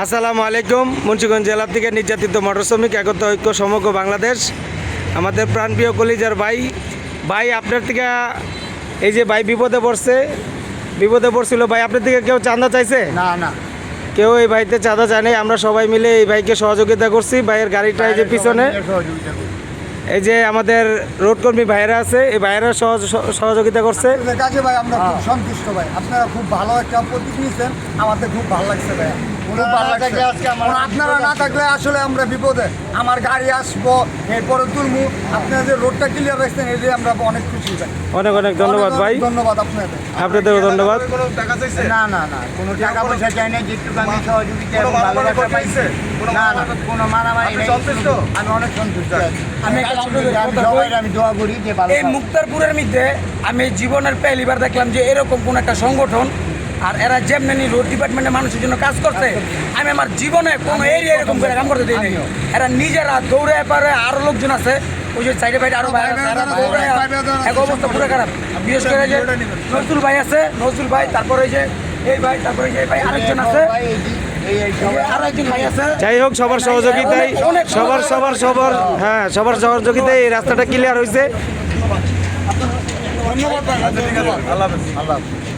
আসসালামু আলাইকুম মুন্সিগঞ্জ জেলা থেকে নির্যাতিত মোটর শ্রমিক একত্র ঐক্য সমগ্র বাংলাদেশ। আমাদের প্রাণপ্রিয় কলিজার ভাই ভাই আপনার থেকে এই যে ভাই বিপদে পড়ছে বিপদে পড়ছিল ভাই আপনার থেকে কেউ চাঁদা চাইছে? না না। কেউ এই ভাইতে চাঁদা চায় নাই আমরা সবাই মিলে এই ভাইকে সহযোগিতা করছি ভাইয়ের গাড়িটা এই যে পিছনে। এই যে আমাদের রোড কর্মী ভাইয়েরা আছে এই ভাইয়েরা সহজ- সহযোগিতা করছে। আপনাদের ভাই আমরা খুব সন্তুষ্ট ভাই। আপনারা খুব ভালো একটা প্রতীক নিয়েছেন আমাদের খুব ভালো লাগছে ভাই আপনারা না থাকলে আসলে আমরা বিপদে। আমার গাড়ি আসব এরপরে তুলমু। আপনারা যে রোডটা ক্লিয়ার রাখছেন এই যে আমরা অনেক খুশি অনেক অনেক ধন্যবাদ ভাই। ধন্যবাদ আপনাদের। আপনাদেরও ধন্যবাদ। না না না কোনো টাকা পয়সা চাই না যে একটু আমি সহযোগিতা না না কোনো মারামারি নেই। আমি অনেক সন্তুষ্ট আমি আমি সবাই আমি দোয়া করি যে ভালো এই মুক্তারপুরের মধ্যে আমি জীবনের পেলিবার দেখলাম যে এরকম কোন একটা সংগঠন আর এরা যেমনি রোড ডিপার্টমেন্টের মানুষের জন্য কাজ করছে আমি আমার জীবনে কোনো এরিয়া এরকম করে কাম করতে দিই এরা নিজেরা দৌড়ে পারে আরও লোকজন আছে ওই যে সাইডে বাইরে আরও ভাই দৌড়ে এক অবস্থা পুরো খারাপ। বিশেষ করে যে নজরুল ভাই আছে নজরুল ভাই তারপরে যে এই ভাই তারপরে এই যে ভাই আরেকজন আছে। ভাই, এই যে- এই এই সবাই আরও একজন ভাই আছে। যাই হোক সবার সহযোগিতায় সবার সবার সবার হ্যাঁ সবার সহযোগিতায় এই রাস্তাটা ক্লিয়ার হয়েছে ধন্যবাদ ভাই। আল্লাহ হাফেজ।